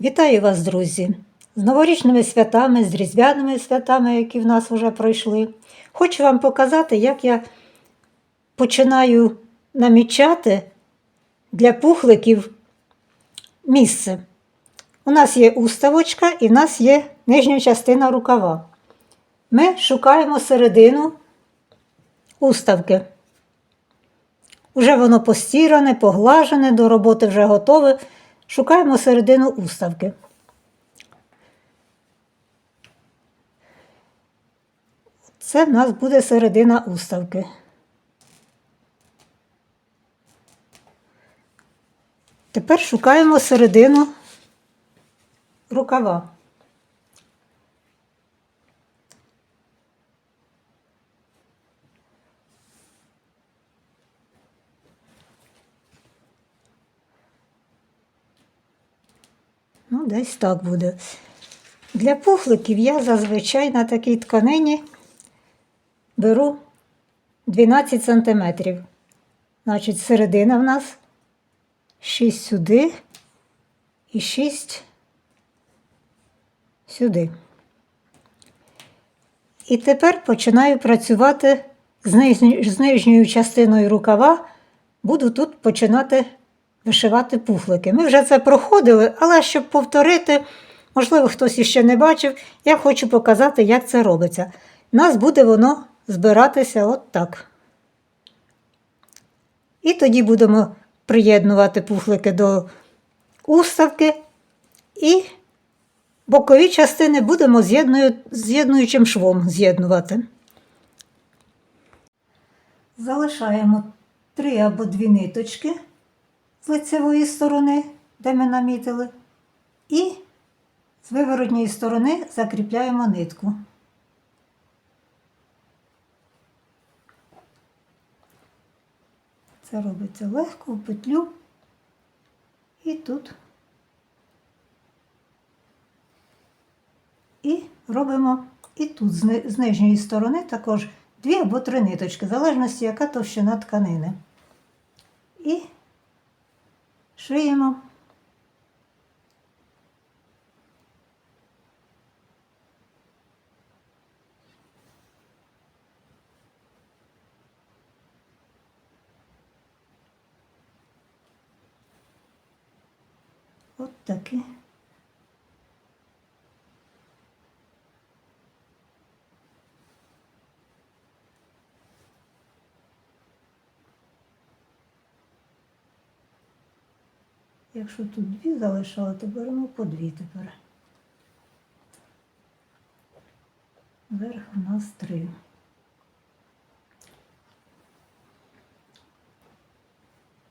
Вітаю вас, друзі! З новорічними святами, з різдвяними святами, які в нас вже пройшли. Хочу вам показати, як я починаю намічати для пухликів місце. У нас є уставочка і в нас є нижня частина рукава. Ми шукаємо середину уставки. Уже воно постіране, поглажене, до роботи вже готове. Шукаємо середину уставки. Це в нас буде середина уставки. Тепер шукаємо середину рукава. Десь так буде. Для пухликів я зазвичай на такій тканині беру 12 см. Значить, середина в нас 6 сюди і 6 сюди. І тепер починаю працювати з нижньою частиною рукава. Буду тут починати вишивати пухлики. Ми вже це проходили, але щоб повторити, можливо, хтось іще не бачив, я хочу показати, як це робиться. У нас буде воно збиратися от так. І тоді будемо приєднувати пухлики до уставки і бокові частини будемо з'єднуючим швом з'єднувати. Залишаємо три або дві ниточки лицевої сторони, де ми намітили, і з виворотньої сторони закріпляємо нитку. Це робиться легко в петлю і тут. І робимо і тут з нижньої сторони також дві або три ниточки, в залежності, яка товщина тканини. І шиємо. От такі. Якщо тут дві залишали, то беремо по дві тепер. Верх у нас три.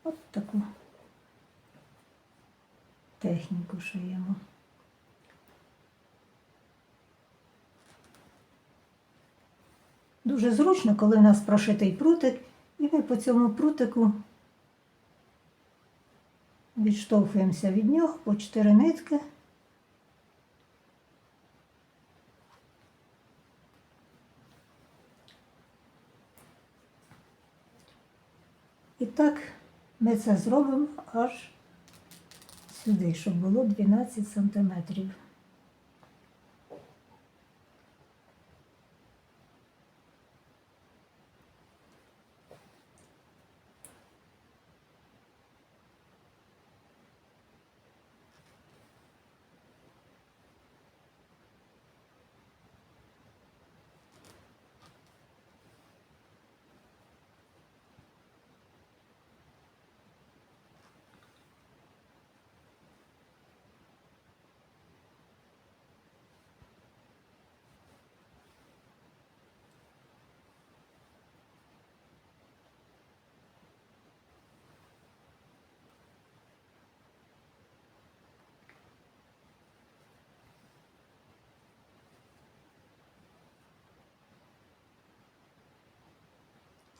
От таку техніку шиємо. Дуже зручно, коли у нас прошитий прутик, і ми по цьому прутику відштовхуємося від нього по чотири нитки. І так ми це зробимо аж сюди, щоб було 12 сантиметрів.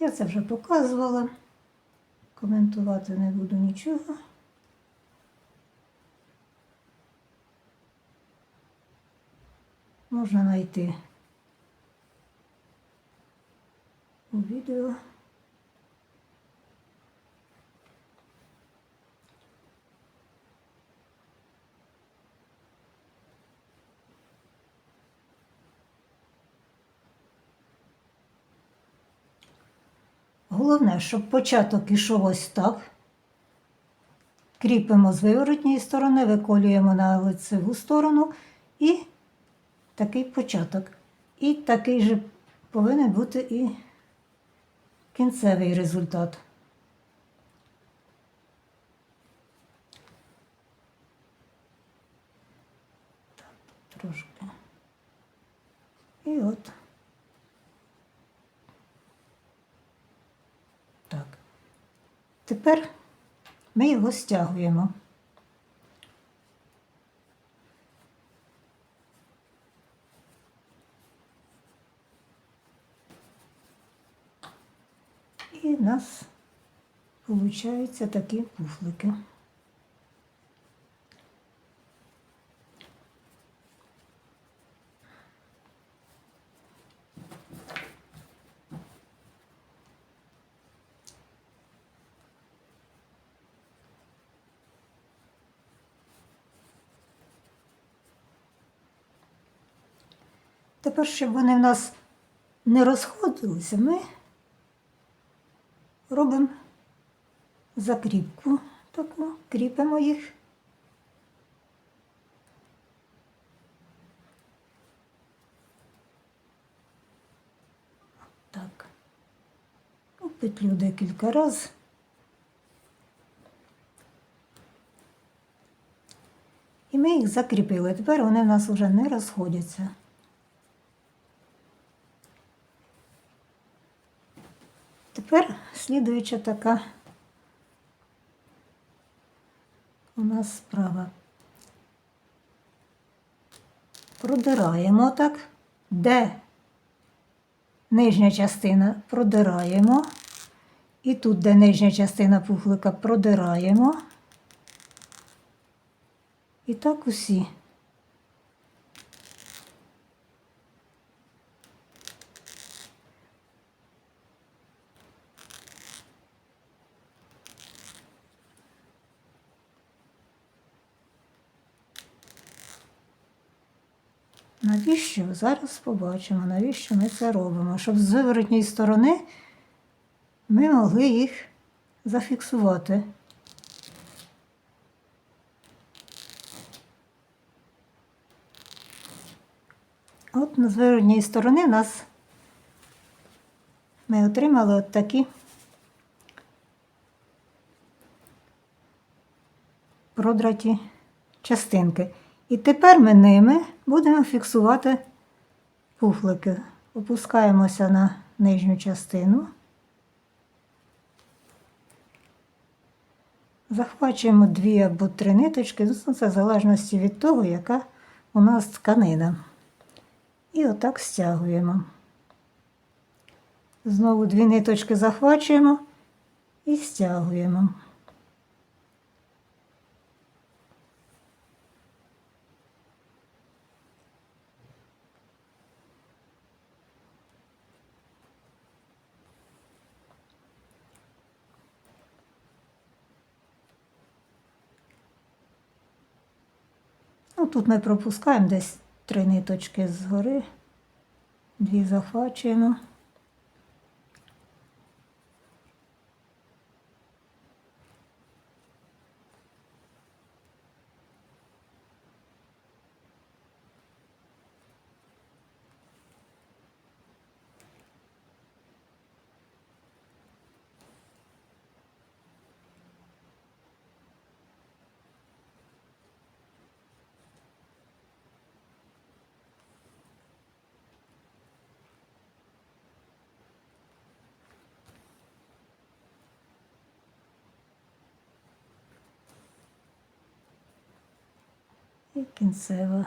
Я це вже показувала. Коментувати не буду нічого. Можна знайти у відео. Головне, щоб початок ішов ось так. Кріпимо з виворотньої сторони, виколюємо на лицеву сторону і такий початок. І такий же повинен бути і кінцевий результат. Трошки. І от. Так. Тепер ми його стягуємо. І в нас получаються такі пуфлики. Тепер, щоб вони в нас не розходилися, ми робимо закріпку таку, кріпимо їх. Так. У петлю декілька разів. І ми їх закріпили. Тепер вони в нас вже не розходяться. Тепер слідуюча така у нас справа. Продираємо так, де нижня частина продираємо. І тут, де нижня частина пухлика, продираємо. І так усі. Навіщо? Зараз побачимо, навіщо ми це робимо. Щоб з виворотньої сторони ми могли їх зафіксувати. От з виворотньої сторони нас ми отримали от такі продраті частинки. І тепер ми ними будемо фіксувати пуфлики. Опускаємося на нижню частину. Захвачуємо дві або три ниточки, ну, це в залежності від того, яка у нас тканина. І отак стягуємо. Знову дві ниточки захвачуємо і стягуємо. Ну, тут ми пропускаємо десь три ниточки згори, дві захвачуємо. І кінцева.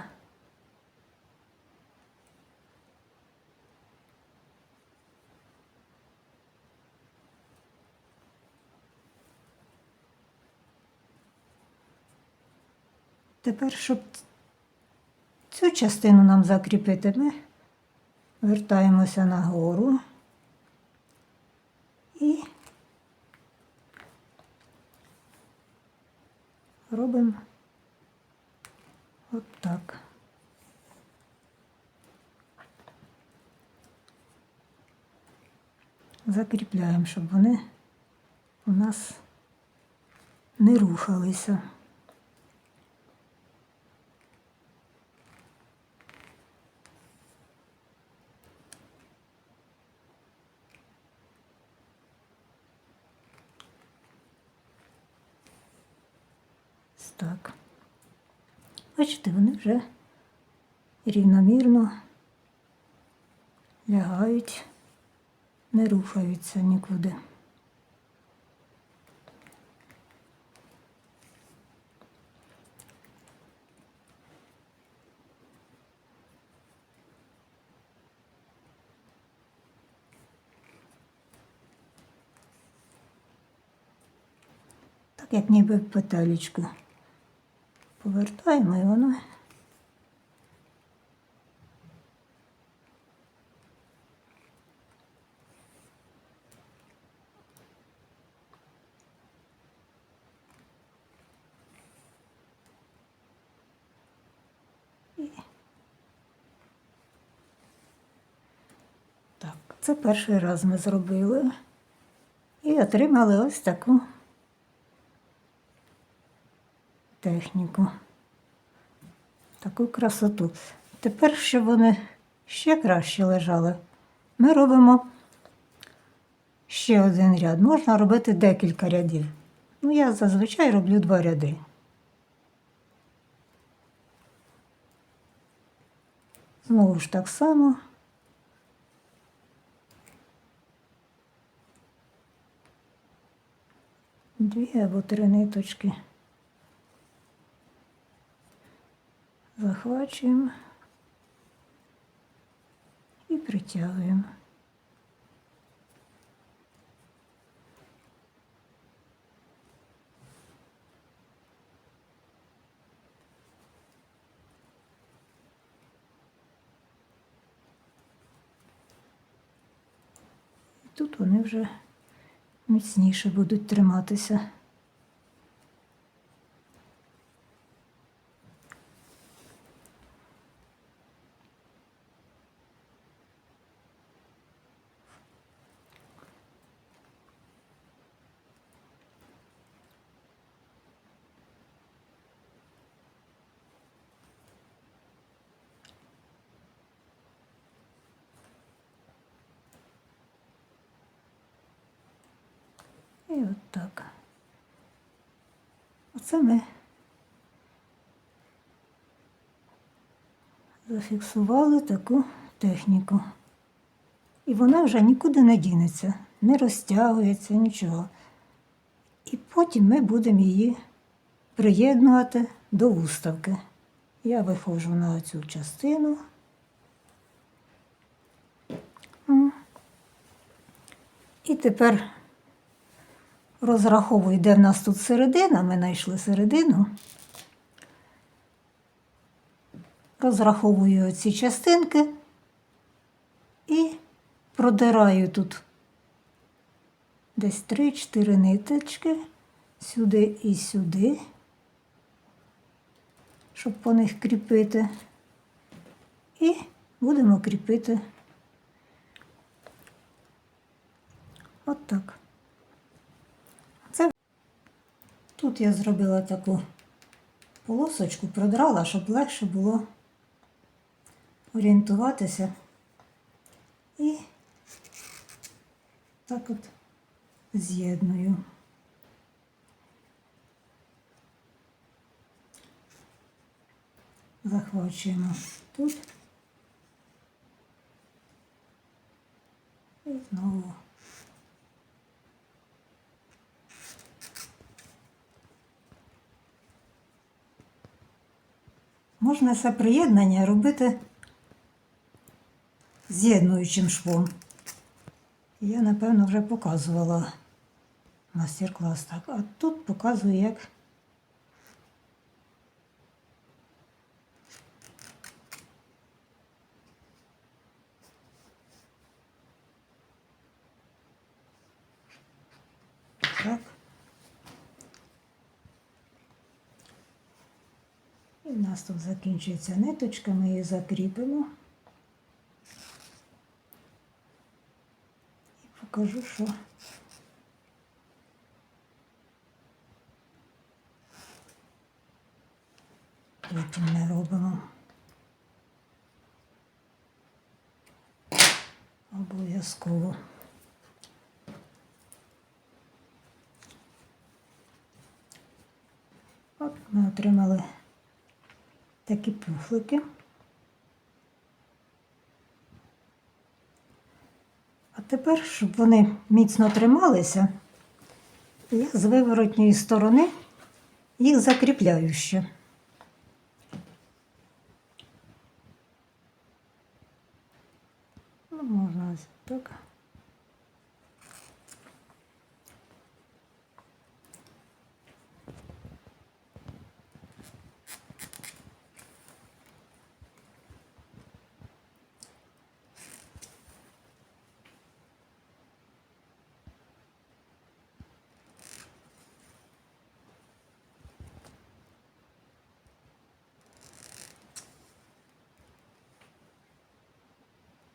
Тепер, щоб цю частину нам закріпити, ми вертаємося нагору і робимо От так. закріпляємо, щоб вони у нас не рухалися. Так. Бачите, вони вже рівномірно лягають, не рухаються нікуди. Як ніби в повертаємо і воно. Це перший раз ми зробили і отримали ось таку техніку. Таку красоту. Тепер, щоб вони ще краще лежали, ми робимо ще один ряд. Можна робити декілька рядів. Ну, я зазвичай роблю два ряди. Знову ж так само. Дві або три ниточки. Захвачуємо і притягуємо. Тут вони вже міцніше будуть триматися. І от так. Оце ми зафіксували таку техніку. І вона вже нікуди не дінеться, не розтягується, нічого. І потім ми будемо її приєднувати до уставки. Я виходжу на цю частину. І тепер розраховую, де в нас тут середина. Ми знайшли середину. Розраховую ці частинки і продираю тут десь 3-4 ниточки сюди і сюди, щоб по них кріпити. І будемо кріпити от так. Це тут я зробила таку полосочку, продрала, щоб легше було орієнтуватися. І так от з'єдную. Захвачуємо тут. І знову. Можна це приєднання робити з'єднуючим швом. Я, напевно, вже показувала мастер-клас так. А тут показую, як так. В нас тут закінчується ниточка, ми її закріпимо. І покажу, що. Потім ми робимо. Обов'язково. От ми отримали такі пухлики. А тепер, щоб вони міцно трималися, я з виворотньої сторони їх закріпляю ще. Ну, можна ось так.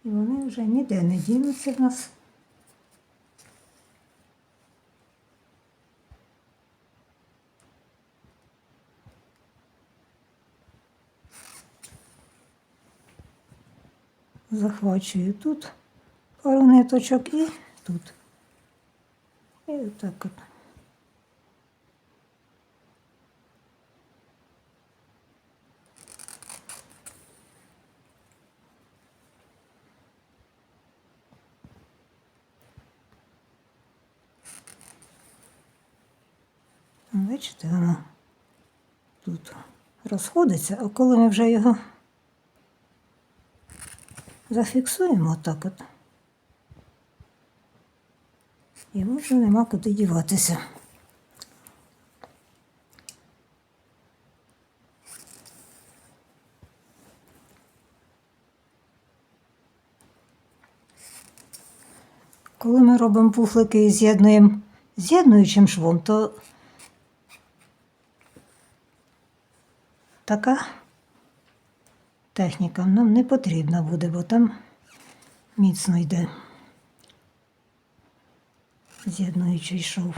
І вони вже ніде не дінуться в нас. Захвачую тут пару ниточок і тут. І отак от. Бачите, воно тут розходиться, а коли ми вже його зафіксуємо отак от, йому вже нема куди діватися. Коли ми робимо пуфлики і з'єднуємо з'єднуючим швом, то така техніка нам не потрібна буде, бо там міцно йде з'єднуючий шов.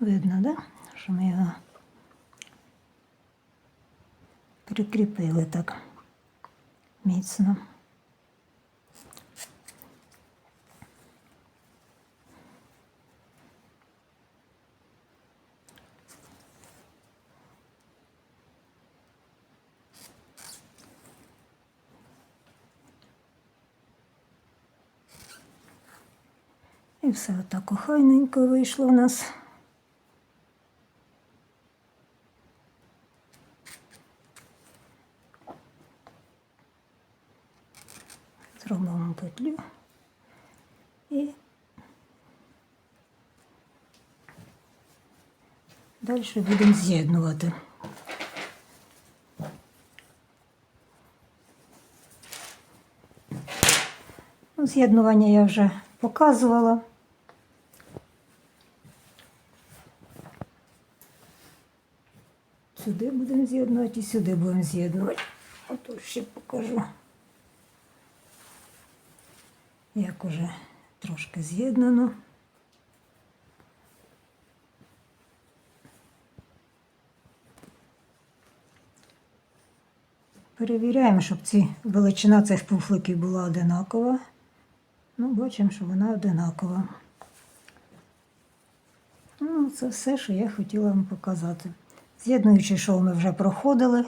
Видно, да? Ми його прикріпили так міцно. І все отак охайненько вийшло у нас. Зробимо петлю і далі будемо з'єднувати. Ну, З'єднування я вже показувала. Сюди будемо з'єднувати і сюди будемо з'єднувати. Ото ще покажу. Як уже трошки з'єднано. Перевіряємо, щоб ці величина цих пуфликів була одинакова. Ну, бачимо, що вона одинакова. Ну, це все, що я хотіла вам показати. З'єднуючий шов ми вже проходили,